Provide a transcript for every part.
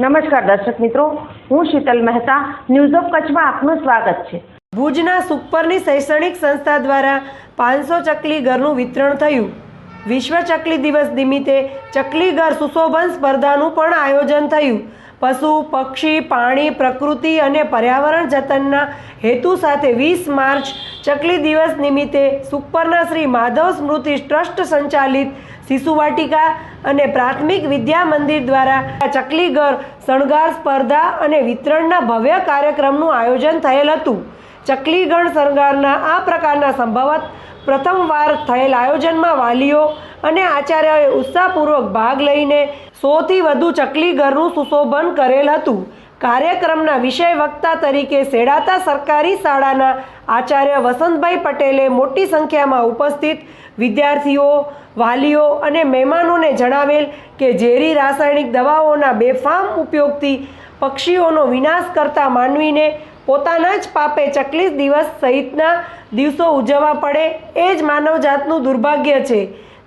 નમસ્કાર દર્શક મિત્રો, હું શીતલ મહેતા ન્યૂઝ ઓફ કચ્છમાં આપનું સ્વાગત છે. ભુજના સુપરની શૈક્ષણિક સંસ્થા દ્વારા પાંચસો ચકલી ઘરનું વિતરણ થયું. વિશ્વ ચકલી દિવસ નિમિત્તે ચકલી ઘર સુશોભન સ્પર્ધાનું પણ આયોજન થયું. પશુ, પક્ષી, પાણી, પ્રકૃતિ અને પર્યાવરણ જતનના હેતુ સાથે વીસ માર્ચ ચકલી દિવસ નિમિત્તે સુપરના શ્રી માધવ સ્મૃતિ ટ્રસ્ટ સંચાલિત શિશુવાટિકા અને પ્રાથમિક વિદ્યા મંદિર દ્વારા ચકલી ઘર શણગાર સ્પર્ધા અને વિતરણના ભવ્ય કાર્યક્રમનું આયોજન થયેલ હતું. ચકલી ગણ શણગારના આ પ્રકારના સંભવત પ્રથમવાર થયેલ આયોજનમાં વાલીઓ અને આચાર્યોએ ઉત્સાહપૂર્વક ભાગ લઈને સોથી વધુ ચકલીગરનું સુશોભન કરેલ હતું. કાર્યક્રમના વિષય વક્તા તરીકે સેડાતા સરકારી શાળાના આચાર્ય વસંતભાઈ પટેલે મોટી સંખ્યામાં ઉપસ્થિત વિદ્યાર્થીઓ, વાલીઓ અને મહેમાનોને જણાવેલ કે ઝેરી રાસાયણિક દવાઓના બેફામ ઉપયોગથી પક્ષીઓનો વિનાશ કરતા માનવીને પોતાના જ પાપે ચકલીસ દિવસ સહિતના દિવસો ઉજવવા પડે એ જ માનવજાતનું દુર્ભાગ્ય છે.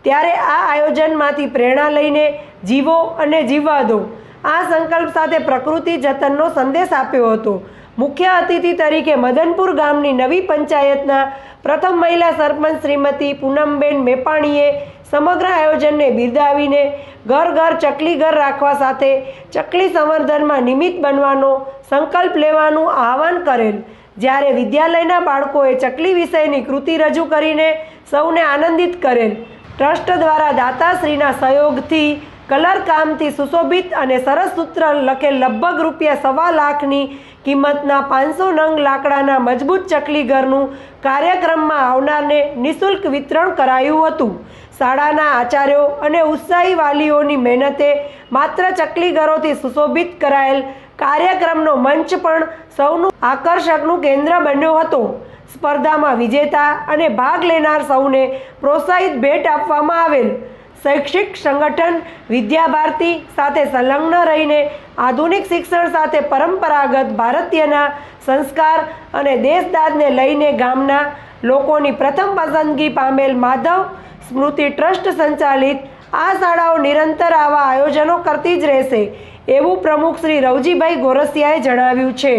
ત્યારે આ આયોજનમાંથી પ્રેરણા લઈને જીવો અને જીવવા દો આ સંકલ્પ સાથે પ્રકૃતિ જતનનો સંદેશ આપ્યો હતો. મુખ્ય અતિથિ તરીકે મદનપુર ગામની નવી પંચાયતના પ્રથમ મહિલા સરપંચ શ્રીમતી પૂનમબેન મેપાણીએ સમગ્ર આયોજનને બિરદાવીને ઘર ઘર ચકલી ઘર રાખવા સાથે ચકલી સંવર્ધનમાં નિમિત્ત બનવાનો સંકલ્પ લેવાનું આહવાન કરેલ. જ્યારે વિદ્યાલયના બાળકોએ ચકલી વિષયની કૃતિ રજૂ કરીને સૌને આનંદિત કરેલ. ટ્રસ્ટ દ્વારા દાતાશ્રીના સહયોગથી કલર કામથી સુશોભિત અને સરસ સૂત્ર લખેલ લગભગ રૂપિયા સવા લાખની કિંમતના પાંચસો નંગ લાકડાના મજબૂત ચકલી ઘરનું કાર્યક્રમમાં આવનારને નિઃશુલ્ક વિતરણ કરાયું હતું. શાળાના આચાર્યો અને ઉત્સાહી વાલીઓની મહેનતે માત્ર ચકલી ઘરોથી સુશોભિત કરાયેલ કાર્યક્રમનો મંચ પણ સૌનું આકર્ષકનું કેન્દ્ર બન્યો હતો. સ્પર્ધામાં વિજેતા અને ભાગ લેનાર સૌને પ્રોત્સાહિત ભેટ આપવામાં આવેલ. શૈક્ષિક સંગઠન, વિદ્યાભારતી સાથે સંલગ્ન રહીને આધુનિક શિક્ષણ સાથે પરંપરાગત ભારતીયના સંસ્કાર અને દેશદાદને લઈને ગામના લોકોની પ્રથમ પસંદગી પામેલ માધવ સ્મૃતિ ટ્રસ્ટ સંચાલિત આ શાળાઓ નિરંતર આવા આયોજનો કરતી જ રહેશે, એવું પ્રમુખ શ્રી રવજીભાઈ ગોરસિયાએ જણાવ્યું છે.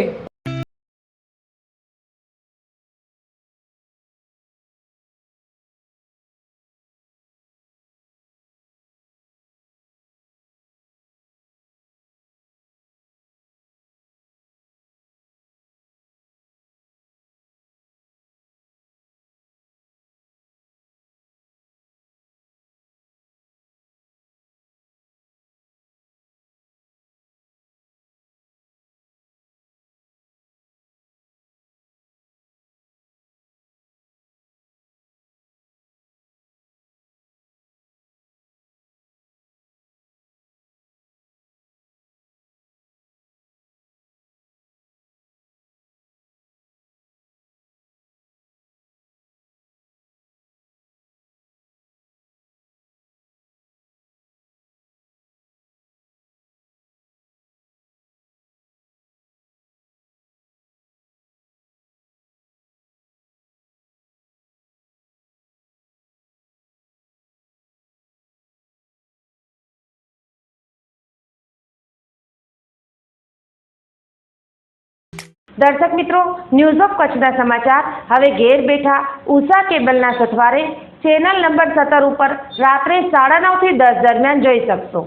દર્શક મિત્રો ન્યૂઝ ઓફ કચ્છના સમાચાર. હવે ઘેર બેઠા ઉષા કેબલના સથવારે ચેનલ નંબર સત્તર ઉપર રાત્રે સાડા નવથી દસ દરમિયાન જોઈ શકશો.